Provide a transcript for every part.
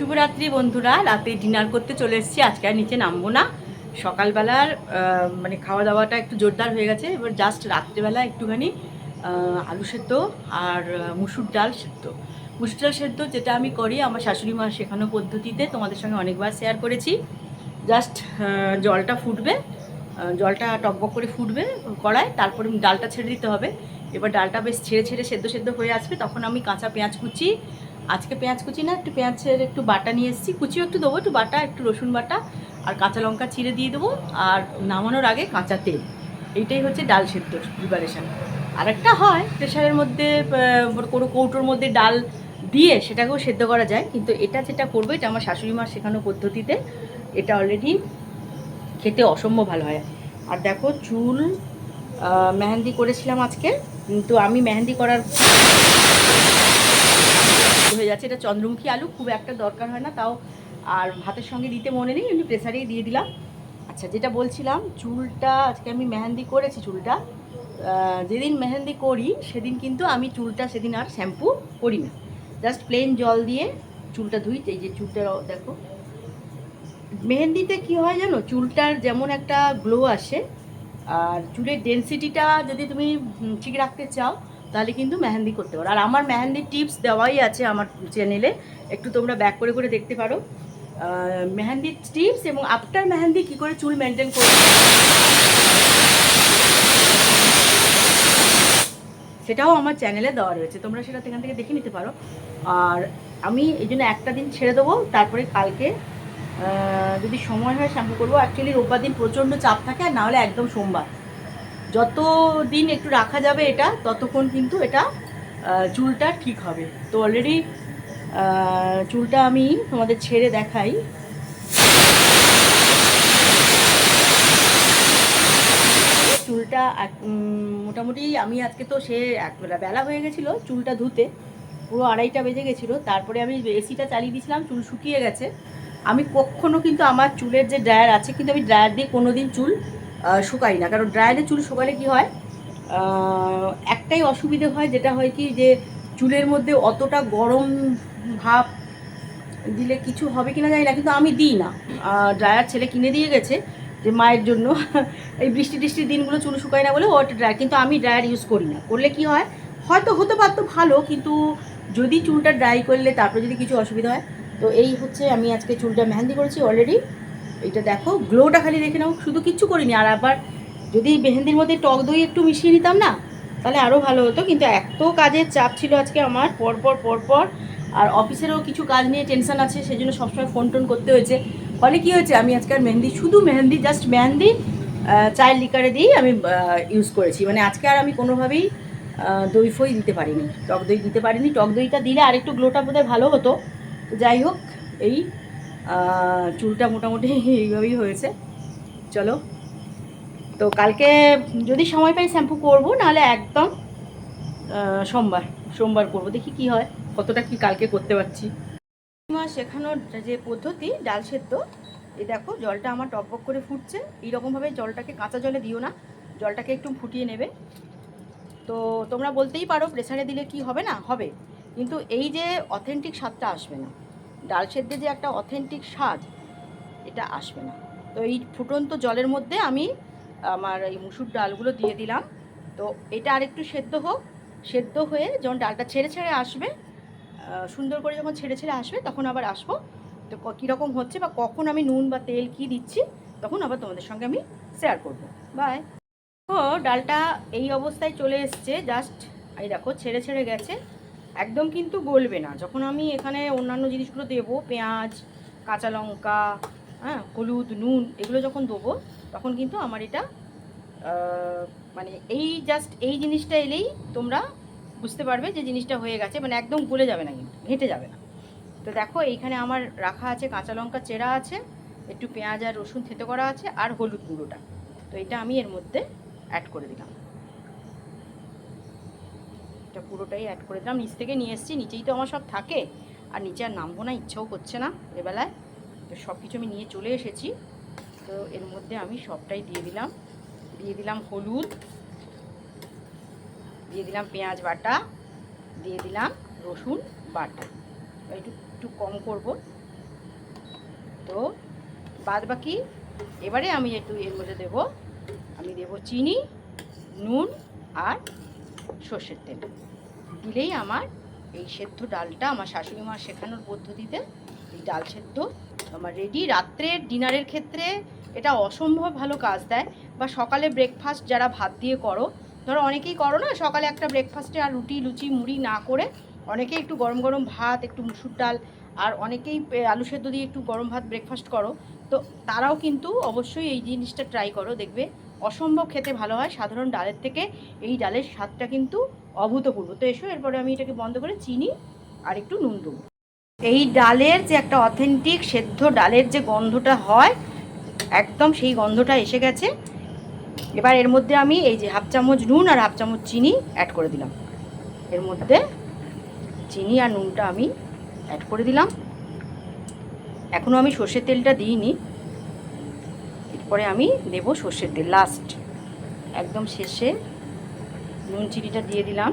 শুভরাত্রি বন্ধুরা, রাতে ডিনার করতে চলে এসেছি, আজকে আর নিচে নামবো না। সকালবেলার মানে খাওয়া দাওয়াটা একটু জোরদার হয়ে গেছে, এবার জাস্ট রাত্রেবেলা একটুখানি আলু সেদ্ধ আর মুসুর ডাল সেদ্ধ। মুসুর ডাল সেদ্ধ যেটা আমি করি, আমার শাশুড়ি মা শেখানো পদ্ধতিতে তোমাদের সঙ্গে অনেকবার শেয়ার করেছি। জাস্ট জলটা ফুটবে জলটা টকবক করে ফুটবে কড়ায়, তারপরে ডালটা ছেড়ে দিতে হবে। এবার ডালটা বেশ ছেড়ে ছেড়ে সেদ্ধ সেদ্ধ হয়ে আসবে, তখন আমি কাঁচা পেঁয়াজ কুচি আজকে পেঁয়াজ কুচি না, একটু পেঁয়াজের একটু বাটা নিয়ে এসেছি। কুচিও একটু দেবো, একটু বাটা, একটু রসুন বাটা আর কাঁচা লঙ্কা চিড়ে দিয়ে দেবো আর নামানোর আগে কাঁচা তেল। এইটাই হচ্ছে ডাল সেদ্ধ প্রিপারেশান আর একটা হয় প্রেশারের মধ্যে কোনো কৌটোর মধ্যে ডাল দিয়ে সেটাকেও সেদ্ধ করা যায়, কিন্তু এটা যেটা করব, এটা আমার শাশুড়ি মার শেখানো পদ্ধতিতে, এটা অলরেডি খেতে অসম্ভব ভালো হয়। আর দেখো চুল মেহেন্দি করেছিলাম আজকে, কিন্তু আমি মেহেন্দি করার যাচ্ছে এটা চন্দ্রমুখী আলু, খুব একটা দরকার হয় না, তাও আর ভাতের সঙ্গে দিতে মনে নেই, এমনি প্রেসারেই দিয়ে দিলাম। আচ্ছা যেটা বলছিলাম, চুলটা, আজকে আমি মেহেন্দি করেছি চুলটা যেদিন মেহেন্দি করি, সেদিন কিন্তু আমি চুলটা সেদিন আর শ্যাম্পু করি না। জাস্ট প্লেন জল দিয়ে চুলটা ধুই, এই যে চুলটা, দেখো। মেহেন্দিতে কি হয় জানো, চুলটার যেমন একটা গ্লো আসে, আর চুলের ডেন্সিটিটা যদি তুমি ঠিক রাখতে চাও তাহলে কিন্তু মেহেন্দি করতে পারো। আর আমার মেহেন্দির টিপস দেওয়াই আছে আমার চ্যানেলে একটু তোমরা ব্যাক করে করে দেখতে পারো। মেহেন্দির টিপস এবং আফটার মেহেন্দি কী করে চুল মেনটেন করবে। সেটাও আমার চ্যানেলে দেওয়া রয়েছে। তোমরা সেটা সেখান থেকে দেখে নিতে পারো। আর আমি এই জন্য একটা দিন ছেড়ে দেবো। তারপরে কালকে যদি সময় হয় শ্যাম্পু করব। অ্যাকচুয়ালি রোববার দিন প্রচণ্ড চাপ থাকে আর নাহলে একদম সোমবার। যত দিন একটু রাখা যাবে এটা, ততক্ষণ কিন্তু এটা চুলটা ঠিক হবে। তো অলরেডি চুলটা আমি তোমাদের ছেড়ে দেখাই। চুলটা মোটামুটি আমি আজকে তো সে এক বেলা হয়ে গেছিল চুলটা ধুতে, পুরো আড়াইটা বেজে গেছিল। তারপরে আমি এসিটা চালিয়ে দিয়েছিলাম, চুল শুকিয়ে গেছে। আমি কখনো কিন্তু আমার চুলের যে ড্রায়ার আছে, কিন্তু আমি ড্রায়ার দিয়ে কোনো দিন চুল শুকাই না। কারণ ড্রায়ারে চুল শুকালে কি হয়? একটাই অসুবিধে হয়, যেটা হয় কি যে চুলের মধ্যে অতটা গরম ভাব দিলে কিছু হবে কিনা জানি না, কিন্তু আমি দিই না। ড্রায়ার ছেলে কিনে দিয়ে গেছে যে মায়ের জন্য। এই বৃষ্টি টিষ্টির দিনগুলো চুল শুকায় না বলে ও ড্রায়ার কিন্তু আমি ড্রায়ার ইউজ করি না। করলে কি হয়? হয়তো হতে পারতো ভালো, কিন্তু যদি চুলটা ড্রাই করলে তারপরে যদি কিছু অসুবিধা হয়, তো এই হচ্ছে আমি আজকে চুলটা মেহেন্দি করেছি অলরেডি এইটা দেখো, গ্লোটা খালি দেখে নাও, শুধু কিচ্ছু করিনি। আর আবার যদি মেহেন্দির মধ্যে টক দই একটু মিশিয়ে নিতাম না, তাহলে আরও ভালো হতো। কিন্তু এত কাজের চাপ ছিল আজকে আমার, পরপর পরপর। আর অফিসেরও কিছু কাজ নিয়ে টেনশন আছে সেই জন্য সবসময় ফোন টোন করতে হয়েছে। ফলে কী হয়েছে, আমি আজকে আর মেহেন্দি, শুধু মেহেন্দি জাস্ট মেহেন্দি চায়ের লিকারে দিয়েই আমি ইউজ করেছি। মানে আজকে আর আমি কোনোভাবেই দই ফই দিতে পারিনি। টক দই দিতে পারিনি। টক দইটা দিলে আরেকটু গ্লোটা বোধহয় ভালো হতো। যাই হোক, এই চুলটা মোটামুটি এইভাবেই হয়েছে। চলো। তো কালকে যদি সময় পাই শ্যাম্পু করব, নাহলে একদম সোমবার সোমবার করব। দেখি কি হয়, কতটা কি কালকে করতে পারছি। শেখানোর যে পদ্ধতি, ডাল সেদ্ধ, এই দেখো, জলটা আমার টকবক করে ফুটছে। এইরকমভাবে জলটাকে কাঁচা জলে দিও না, জলটাকে একটু ফুটিয়ে নেবে। তো তোমরা বলতেই পারো, প্রেসারে দিলে কি হবে না? হবে। কিন্তু এই যে অথেন্টিক স্বাদটা আসবে না। ডাল সেদ্ধে যে একটা অথেন্টিক স্বাদ, এটা আসবে না। তো এই ফুটন্ত জলের মধ্যে আমি আমার এই মুসুর ডালগুলো দিয়ে দিলাম। তো এটা আরেকটু সেদ্ধ হোক। সেদ্ধ হয়ে যখন ডালটা ছেড়ে ছেড়ে আসবে সুন্দর করে যখন ছেড়ে ছেড়ে আসবে, তখন আবার আসব। তো কীরকম হচ্ছে বা কখন আমি নুন বা তেল কি দিচ্ছি, তখন আবার তোমাদের সঙ্গে আমি শেয়ার করব। বাই তো ডালটা এই অবস্থায় চলে এসছে জাস্ট এই দেখো, ছেড়ে ছেড়ে গেছে। একদম কিন্তু গলবে না। যখন আমি এখানে অন্যান্য জিনিসগুলো দেবো, পেঁয়াজ, কাঁচা লঙ্কা হ্যাঁ হলুদ, নুন, এগুলো যখন দেবো, তখন কিন্তু আমার এটা মানে এই জাস্ট এই জিনিসটা এলেই তোমরা বুঝতে পারবে যে জিনিসটা হয়ে গেছে মানে একদম গলে যাবে না কিন্তু, ঘেঁটে যাবে না। তো দেখো, এইখানে আমার রাখা আছে কাঁচা লঙ্কা, চেরা আছে, একটু পেঁয়াজ আর রসুন থেতো করা আছে, আর হলুদ গুঁড়োটা। তো এটা আমি এর মধ্যে অ্যাড করে দিলাম। এটা পুরোটাই অ্যাড করে দিলাম। নিচ থেকে নিয়ে এসেছি, নিচেই তো আমার সব থাকে। আর নিচে আর নামবো না, ইচ্ছেও করছে না এবেলায়। তো সব কিছু আমি নিয়ে চলে এসেছি। তো এর মধ্যে আমি সবটাই দিয়ে দিলাম। দিয়ে দিলাম হলুদ। দিয়ে দিলাম পেঁয়াজ বাটা। দিয়ে দিলাম রসুন বাটা। একটু একটু কম করব। তো বাদ বাকি, এবারে আমি একটু এর মধ্যে দেব। আমি দেব চিনি, নুন আর সর্ষের তেল। দিলেই আমার এই সেদ্ধ ডালটা আমার শাশুড়ি মা শেখানোর পদ্ধতিতে এই ডাল সেদ্ধ আমার রেডি রাত্রের ডিনারের ক্ষেত্রে এটা অসম্ভব ভালো কাজ দেয় বা সকালে ব্রেকফাস্ট যারা ভাত দিয়ে করো, ধরো অনেকেই করো না, সকালে একটা ব্রেকফাস্টে আর রুটি, লুচি, মুড়ি না করে অনেকেই একটু গরম গরম ভাত, একটু মুসুর ডাল আর অনেকেই আলু সেদ্ধ দিয়ে একটু গরম ভাত ব্রেকফাস্ট করো, তো তারাও কিন্তু অবশ্যই এই জিনিসটা ট্রাই করো, দেখবে অসম্ভব খেতে ভালো হয়। সাধারণ ডালের থেকে এই ডালের স্বাদটা কিন্তু অভূতপূর্ব। তো এসো, এরপরে আমি এটাকে বন্ধ করে চিনি আর একটু নুন দেবো। এই ডালের যে একটা অথেন্টিক সেদ্ধ ডালের যে গন্ধটা হয়, একদম সেই গন্ধটা এসে গেছে। এবার এর মধ্যে আমি এই যে হাফ চামচ নুন আর হাফ চামচ চিনি অ্যাড করে দিলাম। এর মধ্যে চিনি আর নুনটা আমি অ্যাড করে দিলাম। এখনও আমি সর্ষের তেলটা দিইনি। এরপরে আমি দেব সর্ষের তেল লাস্ট একদম শেষে নুন চিনিটা দিয়ে দিলাম।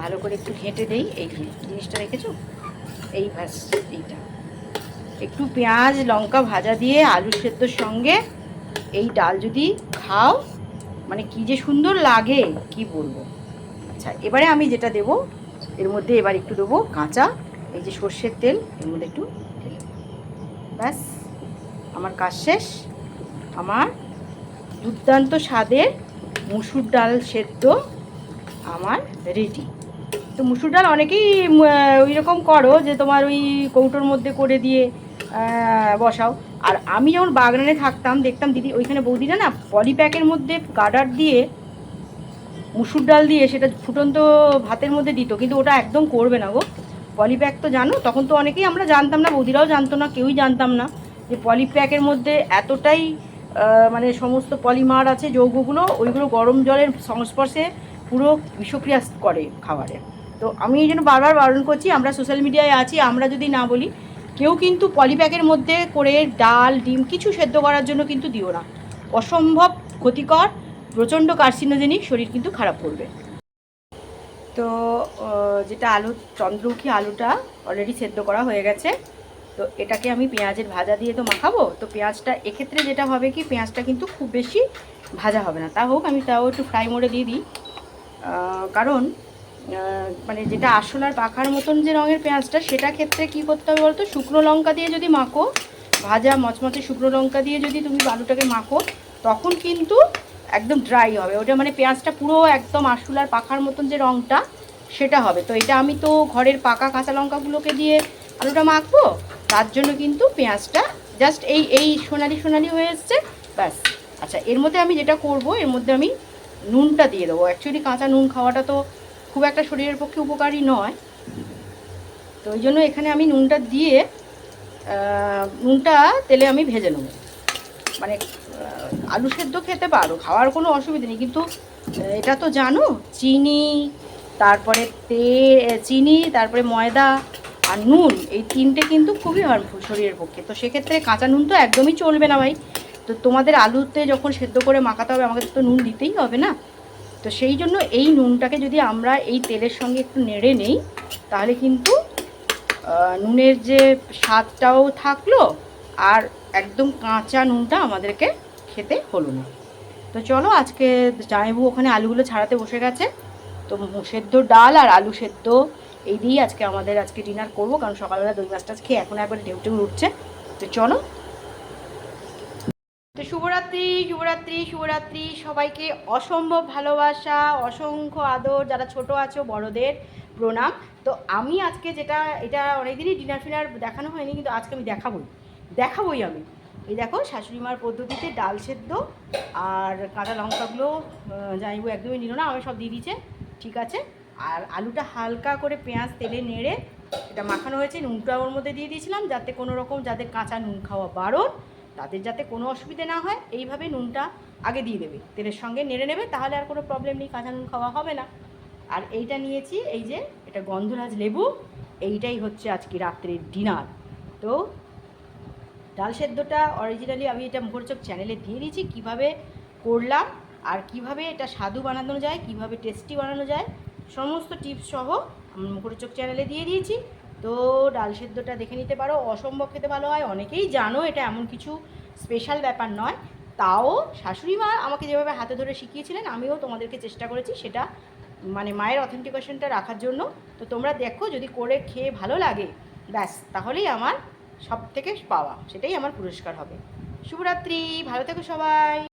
ভালো করে একটু ঘেঁটে দেই, এই জিনিসটা রেখেছো এই ভাস এইটা। একটু পেঁয়াজ, লঙ্কা ভাজা দিয়ে আলু সেদ্ধর সঙ্গে এই ডাল যদি খাও মানে কি যে সুন্দর লাগে, কি বলব? আচ্ছা এবারে আমি যেটা দেব, এর মধ্যে এবার একটু দেবো কাঁচা, এই যে সর্ষের তেল, এর মধ্যে একটু ব্যাস, আমার কাজ শেষ। আমার দুর্দান্ত স্বাদের মুসুর ডাল সেদ্ধ আমার রেডি। তো মুসুর ডাল অনেকেই ওই রকম করো যে তোমার ওই কৌটোর মধ্যে করে দিয়ে বসাও। আর আমি যখন বাগানে থাকতাম, দেখতাম দিদি ওইখানে বৌদিরা না পলিপ্যাকের মধ্যে গার্ডার দিয়ে মুসুর ডাল দিয়ে সেটা ফুটন্ত ভাতের মধ্যে দিত, কিন্তু ওটা একদম করবে না গো। পলিপ্যাক তো জানো, তখন তো অনেকেই আমরা জানতাম না, বৌদিরাও জানতো না, কেউই জানতাম না যে পলিপ্যাকের মধ্যে এতটাই মানে সমস্ত পলিমার আছে, যৌগগুলো, ওইগুলো গরম জলের সংস্পর্শে পুরো বিষক্রিয়া করে খাবারে। তো আমি এই জন্য বারবার বারণ করছি, আমরা সোশ্যাল মিডিয়ায় আছি, আমরা যদি না বলি, কেউ কিন্তু পলিপ্যাকের মধ্যে করে ডাল, ডিম কিছু সেদ্ধ করার জন্য কিন্তু দিও না। অসম্ভব ক্ষতিকর, প্রচণ্ড কার্সিনোজেনিক শরীর কিন্তু খারাপ করবে। তো যেটা আলু, চন্দ্রমুখী আলুটা অলরেডি সেদ্ধ করা হয়ে গেছে। তো এটাকে আমি পেঁয়াজের ভাজা দিয়ে তো মাখাবো, তো পেঁয়াজটা এক্ষেত্রে যেটা হবে কি, পেঁয়াজটা কিন্তু খুব বেশি ভাজা হবে না। তা হোক, আমি তাও একটু ফ্রাই মোডে দিয়ে দিই। কারণ মানে যেটা আসল আর পাখার মতন যে রঙের পেঁয়াজটা, সেটা ক্ষেত্রে কি করতে হবে বলতো? শুকনো লঙ্কা দিয়ে যদি মাখো, ভাজা মচমচে শুকনো লঙ্কা দিয়ে যদি তুমি আলুটাকে মাখো, তখন কিন্তু একদম ড্রাই হবে। ওটা মানে পেঁয়াজটা পুরো একদম আসল আশুলার পাখার মতন যে রঙটা সেটা হবে। তো এটা আমি তো ঘরের পাকা কাঁচা লঙ্কাগুলোকে দিয়ে আলুটা মাখবো তার জন্য কিন্তু পেঁয়াজটা জাস্ট এই এই সোনালি সোনালি হয়ে এসছে, ব্যাস। আচ্ছা এর মধ্যে আমি যেটা করব, এর মধ্যে আমি নুনটা দিয়ে দেবো। অ্যাকচুয়ালি কাঁচা নুন খাওয়াটা তো খুব একটা শরীরের পক্ষে উপকারী নয়। তো ওই জন্য এখানে আমি নুনটা দিয়ে নুনটা তেলে আমি ভেজে নেব। মানে আলু সেদ্ধ খেতে পারো, খাওয়ার কোনো অসুবিধা নেই। কিন্তু এটা তো জানো, চিনি, তারপরে তে চিনি, তারপরে ময়দা আর নুন, এই তিনটে কিন্তু খুবই হার্মফুল শরীরের পক্ষে। তো সেক্ষেত্রে কাঁচা নুন তো একদমই চলবে না ভাই। তো তোমাদের আলুতে যখন সেদ্ধ করে মাখাতে হবে আমাকে তো নুন দিতেই হবে না? তো সেই জন্য এই নুনটাকে যদি আমরা এই তেলের সঙ্গে একটু নেড়ে নেই, তাহলে কিন্তু নুনের যে স্বাদটাও থাকল আর একদম কাঁচা নুনটা আমাদেরকে খেতে হলো না। তো চলো আজকে জামাইবু ওখানে আলুগুলো ছাড়াতে বসে গেছে। তো সেদ্ধ ডাল আর আলু সেদ্ধ এই দিয়েই আজকে আমাদের আজকে ডিনার করব, কারণ সকালবেলা দই মাছটা খেয়ে এখন একবার ঢেউ ঢেউ উঠছে। তো চলো। তো শুভরাত্রি শুভরাত্রি শুভরাত্রি। সবাইকে অসম্ভব ভালোবাসা, অসংখ্য আদর, যারা ছোট আছো, বড়দের প্রণাম। তো আমি আজকে যেটা, এটা অনেকদিনই ডিনার ফিনার দেখানো হয়নি, কিন্তু আজকে আমি দেখাবই। দেখাবই আমি। এই দেখো শাশুড়ি মার পদ্ধতিতে ডাল সেদ্ধ আর কাঁচা লঙ্কাগুলো জানিবো একদমই নিল না আমি সব দিয়ে দিয়েছে। ঠিক আছে? আর আলুটা হালকা করে পেঁয়াজ, তেলে নেড়ে এটা মাখানো হয়েছে। নুনটা ওর মধ্যে দিয়ে দিয়েছিলাম যাতে কোনো রকম যাদের কাঁচা নুন খাওয়া বারণ তাদের যাতে কোনো অসুবিধে না হয়, এইভাবে নুনটা আগে দিয়ে দেবে। তেলের সঙ্গে নেড়ে নেবে, তাহলে আর কোনো প্রবলেম নেই, কাঁচা নুন খাওয়া হবে না। আর এইটা নিয়েছি, এই যে এটা গন্ধরাজ লেবু, এইটাই হচ্ছে আজকে রাত্রের ডিনার তো ডাল সেদ্ধটা অরিজিনালি আমি এটা মুখরচক চ্যানেলে দিয়ে দিয়েছি, কীভাবে করলাম আর কীভাবে এটা স্বাদু বানানো যায়, কীভাবে টেস্টি বানানো যায় সমস্ত টিপস সহ আমি মুখরচক চ্যানেলে দিয়ে দিয়েছি। তো ডাল সেদ্ধটা দেখে নিতে পারো, অসম্ভব খেতে ভালো হয়। অনেকেই জানো এটা এমন কিছু স্পেশাল ব্যাপার নয়। তাও শাশুড়ি মা আমাকে যেভাবে হাতে ধরে শিখিয়েছিলেন, আমিও তোমাদেরকে চেষ্টা করেছি সেটা মানে মায়ের অথেন্টিকেশনটা রাখার জন্য। তো তোমরা দেখো, যদি করে খেয়ে ভালো লাগে, ব্যাস, তাহলেই আমার সব থেকে পাওয়া, সেটাই আমার পুরস্কার হবে। শুভরাত্রি, ভালো থেকো সবাই।